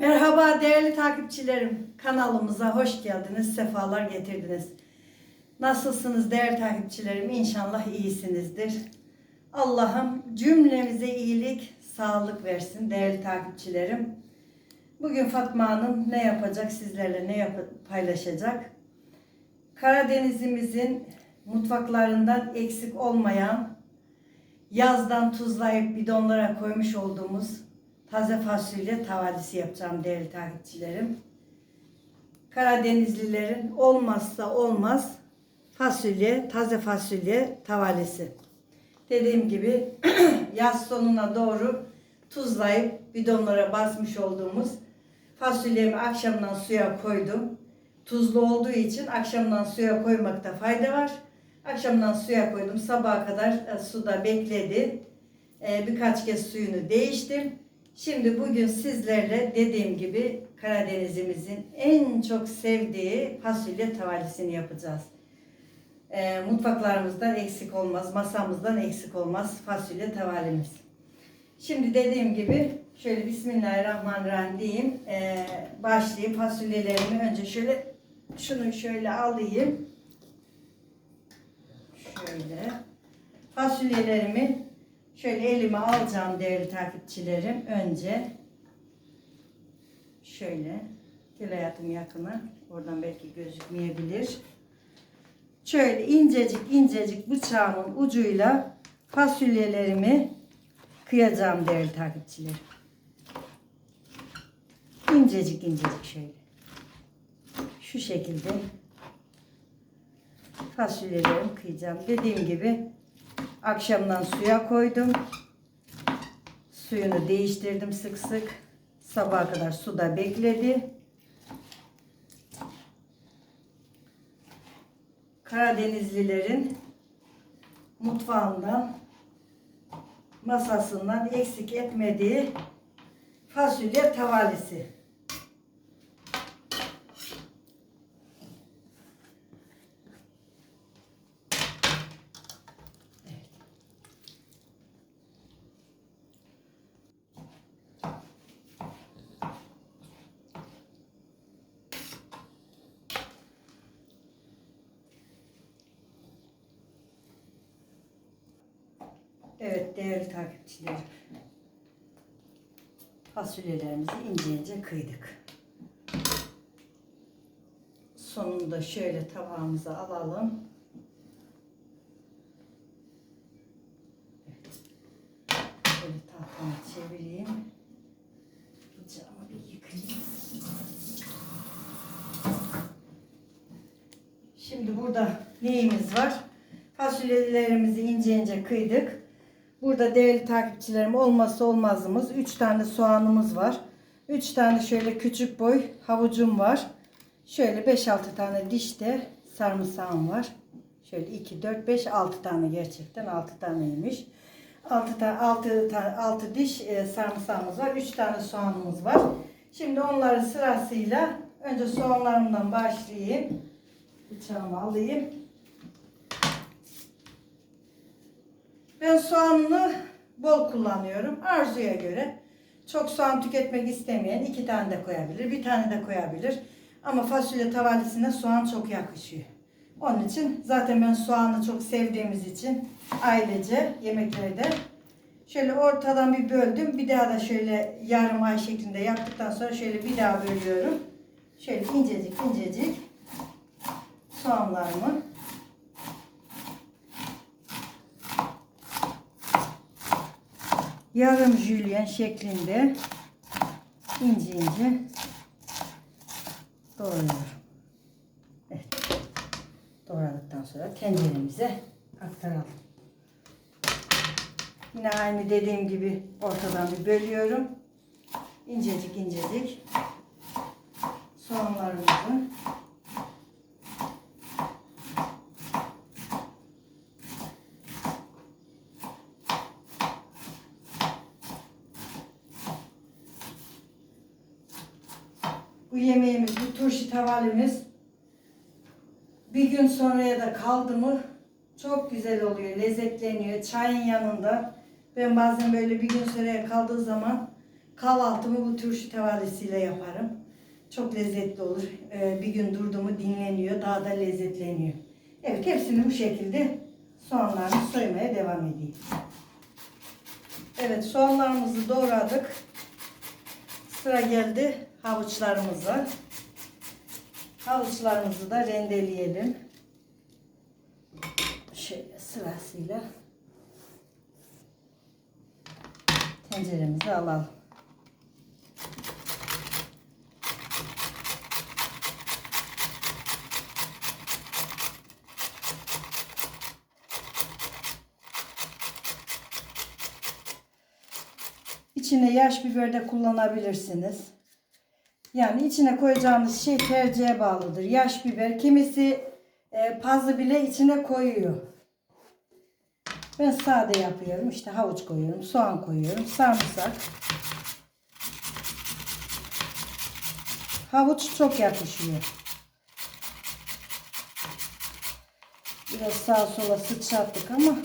Merhaba değerli takipçilerim. Kanalımıza hoş geldiniz, sefalar getirdiniz. Nasılsınız değerli takipçilerim? İnşallah iyisinizdir. Allah'ım cümlemize iyilik, sağlık versin değerli takipçilerim. Bugün Fatma Hanım ne yapacak, sizlerle ne yap- paylaşacak? Karadenizimizin mutfaklarından eksik olmayan yazdan tuzlayıp bidonlara koymuş olduğumuz taze fasulye tavalisi yapacağım değerli takipçilerim. Karadenizlilerin olmazsa olmaz fasulye, taze fasulye tavalisi. Dediğim gibi yaz sonuna doğru tuzlayıp bidonlara basmış olduğumuz fasulyemi akşamdan suya koydum. Tuzlu olduğu için akşamdan suya koymakta fayda var. Akşamdan suya koydum. Sabaha kadar e, suda bekledi. E, birkaç kez suyunu değiştim. Şimdi bugün sizlerle dediğim gibi Karadenizimizin en çok sevdiği fasulye tavalisini yapacağız. E, mutfaklarımızdan eksik olmaz, masamızdan eksik olmaz fasulye tavalimiz. Şimdi dediğim gibi şöyle Bismillahirrahmanirrahim diyeyim. E, başlayayım fasulyelerimi önce şöyle şunu şöyle alayım. Şöyle. Fasulyelerimi şöyle elime alacağım değerli takipçilerim. Önce şöyle gel hayatım yakına. Oradan belki gözükmeyebilir. Şöyle incecik incecik bıçağımın ucuyla fasulyelerimi kıyacağım değerli takipçilerim. İncecik incecik şöyle. Şu şekilde fasulyelerimi kıyacağım. Dediğim gibi akşamdan suya koydum. Suyunu değiştirdim sık sık. Sabaha kadar suda bekledi. Karadenizlilerin mutfağından masasından eksik etmediği fasulye tavalisi. Evet değerli takipçilerim. Fasulyelerimizi ince ince kıydık. Sonunda şöyle tabağımıza alalım. Evet. Şöyle tahtamı çevireyim. Bıçağımı bir yıkayayım. Şimdi burada neyimiz var? Fasulyelerimizi ince ince kıydık. Burada değerli takipçilerim olmazsa olmazımız 3 tane soğanımız var. 3 tane şöyle küçük boy havucum var. Şöyle 5-6 tane dişte sarımsağım var. Şöyle 2, 4, 5, 6 tane gerçekten 6 taneymiş. 6 tane 6 tane 6 diş e, sarımsağımız var. 3 tane soğanımız var. Şimdi onları sırasıyla önce soğanlarımdan başlayayım. Bıçağımı alayım. Ben soğanını bol kullanıyorum. Arzuya göre. Çok soğan tüketmek istemeyen iki tane de koyabilir. Bir tane de koyabilir. Ama fasulye tavalisine soğan çok yakışıyor. Onun için zaten ben soğanı çok sevdiğimiz için ailece yemeklerde şöyle ortadan bir böldüm. Bir daha da şöyle yarım ay şeklinde yaptıktan sonra şöyle bir daha bölüyorum. Şöyle incecik incecik soğanlarımı yarım jülyen şeklinde ince ince doğruyorum. Evet. Doğradıktan sonra tenceremize aktaralım. Yine aynı dediğim gibi ortadan bir bölüyorum. İncecik incecik soğanlarımızı Bu yemeğimiz, bu turşu tavalimiz bir gün sonraya da kaldı mı çok güzel oluyor, lezzetleniyor. Çayın yanında ben bazen böyle bir gün sonraya kaldığı zaman Kahvaltımı bu turşu tavalesiyle yaparım. Çok lezzetli olur. Ee, bir gün durdu dinleniyor. Daha da lezzetleniyor. Evet hepsini bu şekilde soğanlarını soymaya devam edeyim. Evet soğanlarımızı doğradık. Sıra geldi havuçlarımıza. Havuçlarımızı da rendeleyelim. Şöyle sırasıyla tenceremize alalım. İçine yaş biber de kullanabilirsiniz. Yani içine koyacağınız şey tercihe bağlıdır. Yaş biber kimisi e, pazı bile içine koyuyor. Ben sade yapıyorum. İşte havuç koyuyorum, soğan koyuyorum, sarımsak. Havuç çok yakışıyor. Biraz sağa sola sıçrattık ama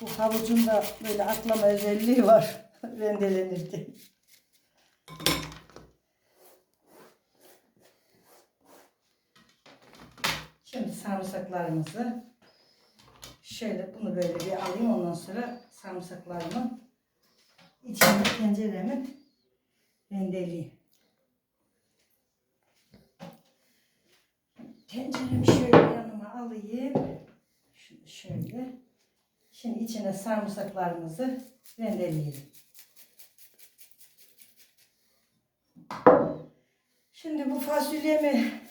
bu havucun da böyle atlama özelliği var rendelenirken. Şimdi sarımsaklarımızı şöyle bunu böyle bir alayım ondan sonra sarımsaklarımı içine tenceremi rendeleyeyim. Tenceremi şöyle yanıma alayım. Şunu şöyle. Şimdi içine sarımsaklarımızı rendeleyelim. Şimdi bu fasulyemi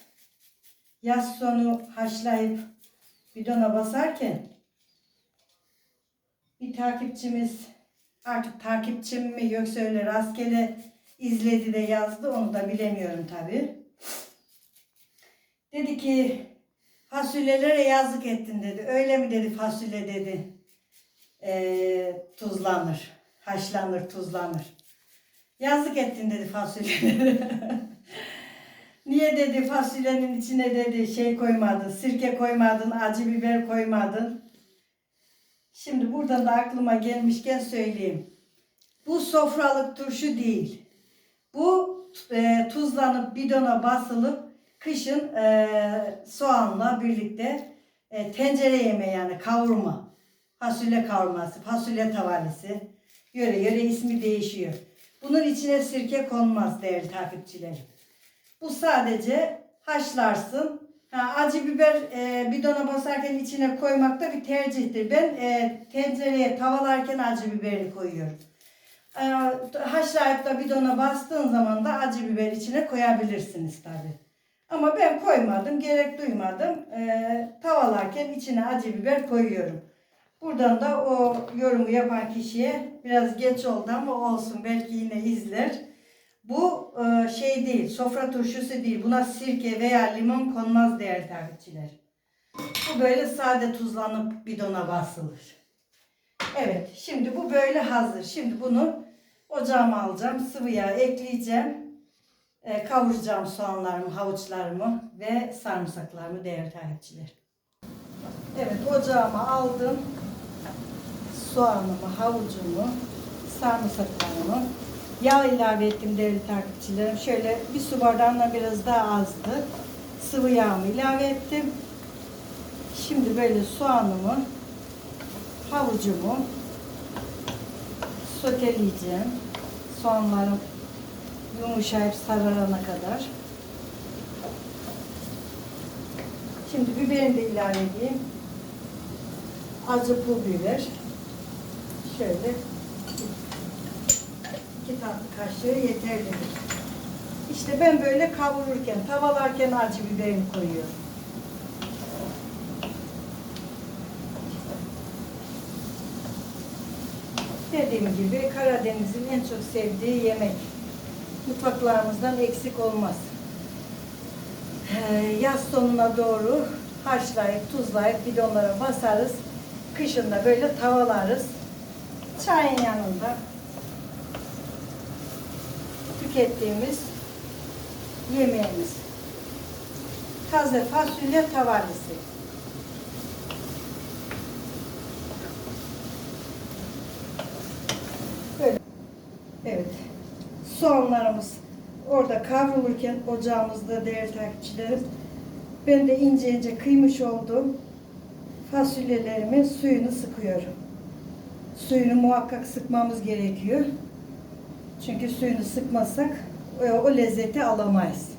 yaz sonu haşlayıp bidona basarken bir takipçimiz artık takipçim mi yoksa öyle rastgele izledi de yazdı onu da bilemiyorum tabi. Dedi ki fasulyelere yazık ettin dedi. Öyle mi dedi fasulye dedi. Ee, tuzlanır. Haşlanır, tuzlanır. Yazık ettin dedi fasulyelere. Niye dedi fasulyenin içine dedi şey koymadın, sirke koymadın, acı biber koymadın. Şimdi buradan da aklıma gelmişken söyleyeyim. Bu sofralık turşu değil. Bu e, tuzlanıp bidona basılıp kışın e, soğanla birlikte e, tencere yemeği yani kavurma. Fasulye kavurması, fasulye tavalesi. Yöre yöre ismi değişiyor. Bunun içine sirke konmaz değerli takipçilerim. Bu sadece haşlarsın. Ha, acı biber e, bidona basarken içine koymak da bir tercihtir. Ben e, tencereye tavalarken acı biberi koyuyorum. E, haşlayıp da bidona bastığın zaman da acı biber içine koyabilirsiniz tabi. Ama ben koymadım, gerek duymadım. E, tavalarken içine acı biber koyuyorum. Buradan da o yorumu yapan kişiye biraz geç oldu ama olsun belki yine izler. Bu e, şey değil, sofra turşusu değil. Buna sirke veya limon konmaz değerli takipçiler. Bu böyle sade tuzlanıp bidona basılır. Evet, şimdi bu böyle hazır. Şimdi bunu ocağıma alacağım, sıvı yağ ekleyeceğim. E, kavuracağım soğanlarımı, havuçlarımı ve sarımsaklarımı değerli takipçiler. Evet, ocağıma aldım. Soğanımı, havucumu, sarımsaklarımı, Yağ ilave ettim değerli takipçilerim. Şöyle bir su bardağından biraz daha azdı. Sıvı yağımı ilave ettim. Şimdi böyle soğanımı, havucumu soteleyeceğim. Soğanlarım yumuşayıp sararana kadar. Şimdi biberini de ilave edeyim. Acı pul biber. Şöyle iki tatlı kaşığı yeterlidir. İşte ben böyle kavururken, tavalarken acı biberini koyuyorum. Dediğim gibi Karadeniz'in en çok sevdiği yemek. Mutfaklarımızdan eksik olmaz. Ee, yaz sonuna doğru haşlayıp, tuzlayıp bidonlara basarız. Kışında böyle tavalarız. Çayın yanında tükettiğimiz yemeğimiz. Taze fasulye tavalisi. Böyle. Evet. soğanlarımız orada kavrulurken ocağımızda değerli takipçilerim ben de ince ince kıymış olduğum fasulyelerimin suyunu sıkıyorum. Suyunu muhakkak sıkmamız gerekiyor. Çünkü suyunu sıkmazsak o, o lezzeti alamayız.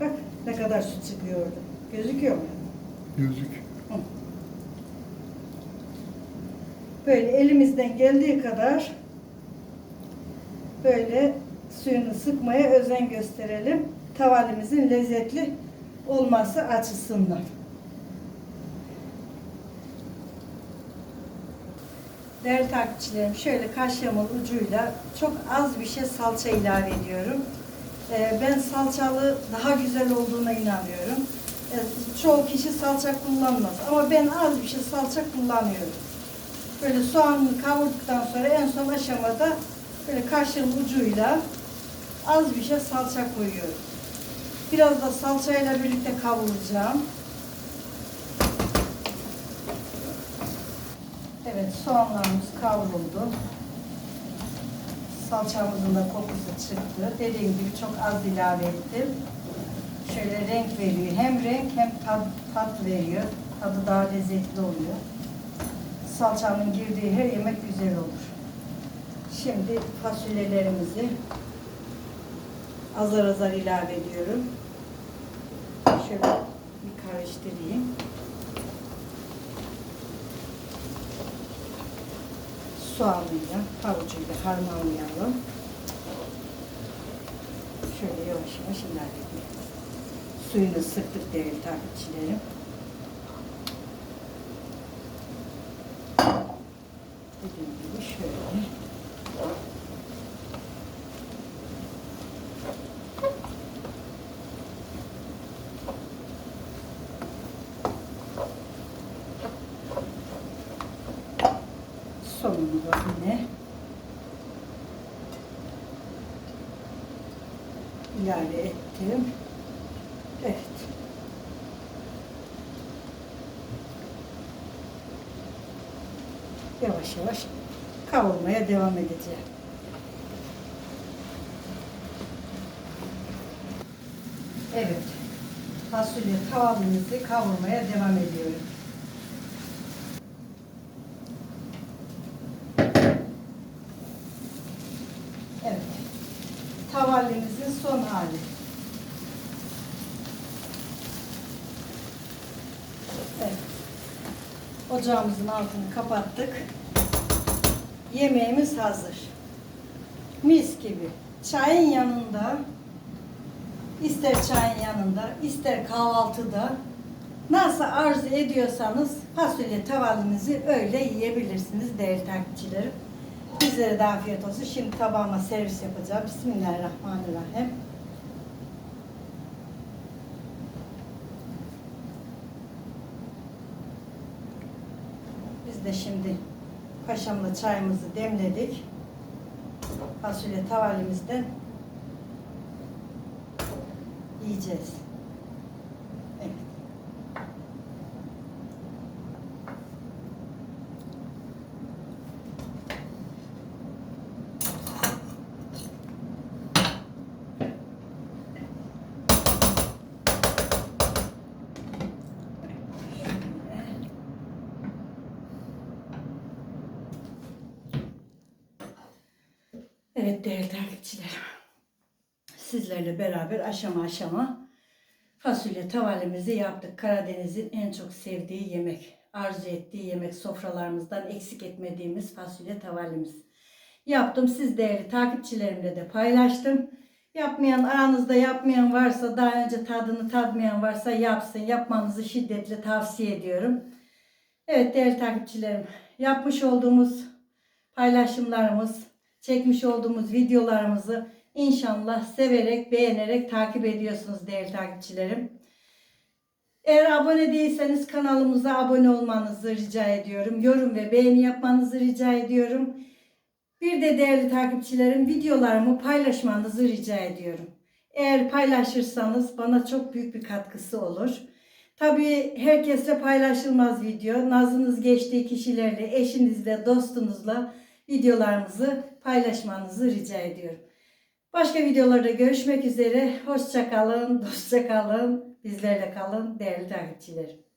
Bak ne kadar su çıkıyor orada. Gözüküyor mu? Gözük. Böyle elimizden geldiği kadar böyle suyunu sıkmaya özen gösterelim. Tavalimizin lezzetli olması açısından. Değerli takipçilerim şöyle kaşığımın ucuyla çok az bir şey salça ilave ediyorum. Ee, ben salçalı daha güzel olduğuna inanıyorum. Ee, çoğu kişi salça kullanmaz ama ben az bir şey salça kullanıyorum. Böyle soğanını kavurduktan sonra en son aşamada böyle kaşığın ucuyla az bir şey salça koyuyorum. Biraz da salçayla birlikte kavuracağım. Evet soğanlarımız kavruldu. Salçamızın da kokusu çıktı. Dediğim gibi çok az ilave ettim. Şöyle renk veriyor. Hem renk hem tat, tat veriyor. Tadı daha lezzetli oluyor. Salçanın girdiği her yemek güzel olur. Şimdi fasulyelerimizi azar azar ilave ediyorum. Şöyle bir karıştırayım. Soğanıyla, havucuyla harmanlayalım. Şöyle yavaş yavaş ilave edelim. Suyunu sıktık değerli takipçilerim. Dediğim gibi şöyle. Sonunu da yine ilave ettim. Evet. Yavaş yavaş kavurmaya devam edeceğim. Evet. Fasulye tavamızı kavurmaya devam ediyorum. Evet. Tavallimizin son hali. Ocağımızın altını kapattık. Yemeğimiz hazır. Mis gibi. Çayın yanında, ister çayın yanında, ister kahvaltıda nasıl arzu ediyorsanız fasulye tavalınızı öyle yiyebilirsiniz değerli takipçilerim. Bizlere de afiyet olsun. Şimdi tabağıma servis yapacağım. Bismillahirrahmanirrahim. De şimdi paşamla çayımızı demledik. Fasulye tavalimizden yiyeceğiz. Evet. Evet değerli takipçilerim. Sizlerle beraber aşama aşama fasulye tavalimizi yaptık. Karadeniz'in en çok sevdiği yemek, arzu ettiği yemek sofralarımızdan eksik etmediğimiz fasulye tavalimiz. Yaptım. Siz değerli takipçilerimle de paylaştım. Yapmayan aranızda yapmayan varsa daha önce tadını tadmayan varsa yapsın. Yapmanızı şiddetle tavsiye ediyorum. Evet değerli takipçilerim yapmış olduğumuz paylaşımlarımız, çekmiş olduğumuz videolarımızı inşallah severek, beğenerek takip ediyorsunuz değerli takipçilerim. Eğer abone değilseniz kanalımıza abone olmanızı rica ediyorum. Yorum ve beğeni yapmanızı rica ediyorum. Bir de değerli takipçilerim videolarımı paylaşmanızı rica ediyorum. Eğer paylaşırsanız bana çok büyük bir katkısı olur. Tabii herkesle paylaşılmaz video. Nazınız geçtiği kişilerle, eşinizle, dostunuzla videolarımızı paylaşmanızı rica ediyorum. Başka videolarda görüşmek üzere. Hoşça kalın, dostça kalın. Bizlerle kalın değerli takipçilerim.